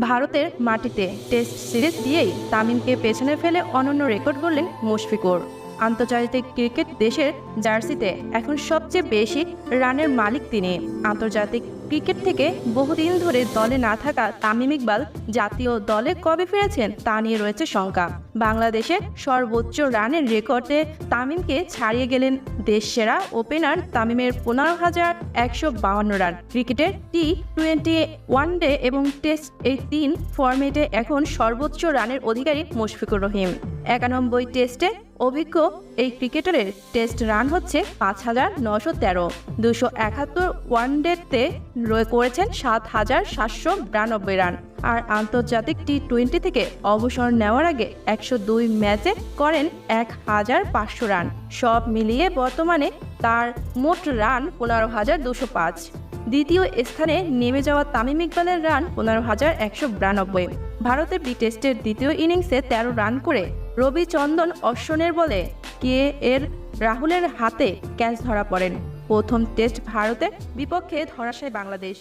ভারতের মাটিতে test series দিয়েই তামিমকে পেছনে ফেলে অনন্য রেকর্ড করলেন মুশফিকুর। আন্তর্জাতিক ক্রিকেট দেশের জার্সিতে এখন সবচেয়ে বেশি রানের মালিক তিনি। আন্তর্জাতিক ক্রিকেট থেকে বহুদিন ধরে দলে না থাকা তামিম ইকবাল জাতীয় দলে কবে ফিরেছেন তা নিয়ে রয়েছে শঙ্কা। বাংলাদেশে সর্বোচ্চ রানের রেকর্ডে তামিমকে ছাড়িয়ে গেলেন দেশসেরা ওপেনার তামিমের পনেরো হাজার একশো বাউান্ন রান। ক্রিকেটের টি টোয়েন্টি ওয়ান ডে এবং টেস্ট এই তিন ফরম্যাটে এখন সর্বোচ্চ রানের অধিকারী মুশফিকুর রহিম। একানব্বই টেস্টে অভিজ্ঞ এই ক্রিকেটারের টেস্ট রান হচ্ছে পাঁচ হাজার নশো তেরো। দুশো একাত্তর ওয়ানডেতে করেছেন সাত হাজার সাতশো বিরানব্বই রান। আর আন্তর্জাতিক টি টোয়েন্টি থেকে অবসর নেওয়ার আগে একশো দুই ম্যাচে করেন এক হাজার পাঁচশো রান। সব মিলিয়ে বর্তমানে তার মোট রান পনেরো হাজার দুশো পাঁচ। দ্বিতীয় স্থানে নেমে যাওয়া তামিম ইকবালের রান পনেরো হাজার একশো বিরানব্বই। ভারতের বি টেস্টের দ্বিতীয় ইনিংসে তেরো রান করে রবিচন্দন অশ্বনের বলে কে এর রাহুলের হাতে ক্যাচ ধরা পড়েন। প্রথম টেস্ট ভারতের বিপক্ষে ধরাশায় বাংলাদেশ।